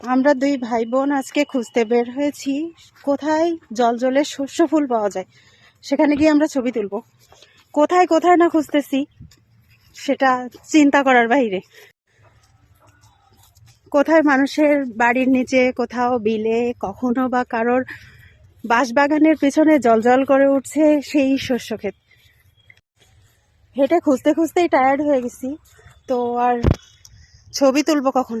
আমরা দুই ভাই বোন আজকে খুঁজতে বের হয়েছি। কোথায় জল জলের শস্য ফুল পাওয়া যায়, সেখানে গিয়ে আমরা ছবি তুলব। কোথায় কোথায় না খুঁজতেছি, সেটা চিন্তা করার বাইরে কোথায় মানুষের বাড়ির নিচে, কোথাও বিলে, কখনো বা কারোর বাঁশবাগানের পেছনে জল করে উঠছে সেই শস্য ক্ষেত। হেঁটে খুঁজতে খুঁজতেই টায়ার্ড হয়ে গেছি, তো আর ছবি তুলবো কখন?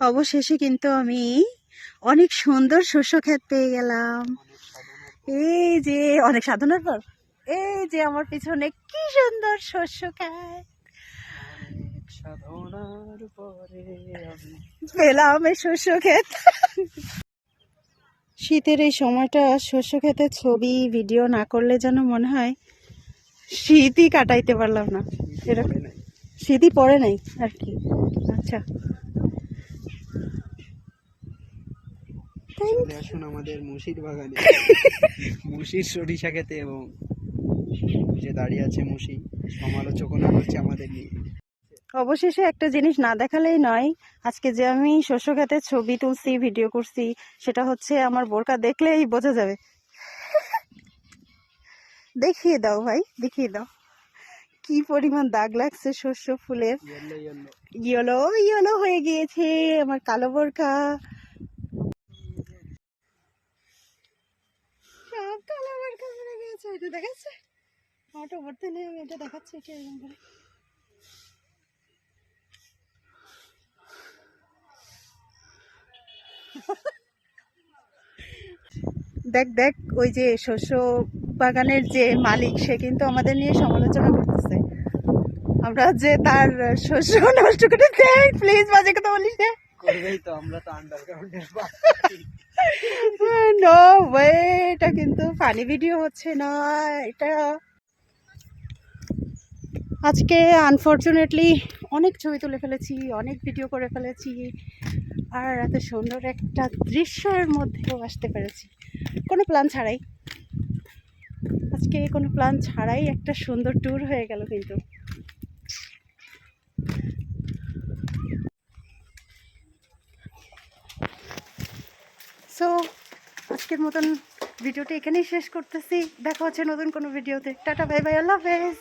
অবশেষে কিন্তু আমি অনেক সুন্দর শস্য ক্ষেত পেয়ে গেলাম। এই যে, অনেক সাধনার পর। এই যে, আমার পিছনে কি সুন্দর শস্য ক্ষেত পেলাম এই শস্য ক্ষেত শীতের এই সময়টা শস্য ক্ষেতের ছবি, ভিডিও না করলে যেন মনে হয় শীতই কাটাইতে পারলাম না। এরকম। শীতই পড়ে নাই আর কি। আচ্ছা। চলে আসুন আমাদের মুসির বাগানে। মুসির সরিষা খেতে এবং যে দাঁড়িয়ে আছে মুসি সমালোচনা করছে আমাদের নিয়ে। অবশেষে একটা জিনিস না দেখালেই নয় আজকে যে আমি শস্য ক্ষেতের ছবি তুলছি ভিডিও করছি সেটা হচ্ছে আমার বোরকা দেখলেই বোঝা যাবে। দেখিয়ে দাও ভাই দেখিয়ে দাও। কি পরিমাণ দাগ লাগছে শস্য ফুলের। ইয়েলো ইয়েলো ইয়েলো ইয়েলো হয়ে গিয়েছে আমার কালো বোরকা সব কালো বোরকা পরে গিয়েছে এটা দেখাচ্ছে। আমারটা ভরতে নেই আমি এটা দেখাচ্ছি এটা এরকম করে। দেখ দেখ ওই যে শস্য বাগানের যে মালিক সে কিন্তু আমাদের নিয়ে সমালোচনা করতেছে। আমরা যে তার শস্য নষ্ট করে দেয় প্লিজ বাজে কথা বলিস না। করবেই তো আমরা তো আন্ডারগ্রাউন্ডের নো ওয়ে কিন্তু ফানি ভিডিও হচ্ছে না, এটা আজকে আনফর্চুনেটলি অনেক ছবি তুলে ফেলেছি, অনেক ভিডিও করে ফেলেছি, আর এত সুন্দর একটা দৃশ্যের মধ্যেও আসতে পেরেছি। কোনো প্ল্যান ছাড়াই। আজকে কোনো প্ল্যান ছাড়াই একটা সুন্দর ট্যুর হয়ে গেল কিন্তু। সো আজকের মতন ভিডিওটা এখানেই শেষ করতেছি। দেখা হচ্ছে নতুন কোনো ভিডিওতে। টাটা ভাই ভাই আল্লাহ হাফেজ।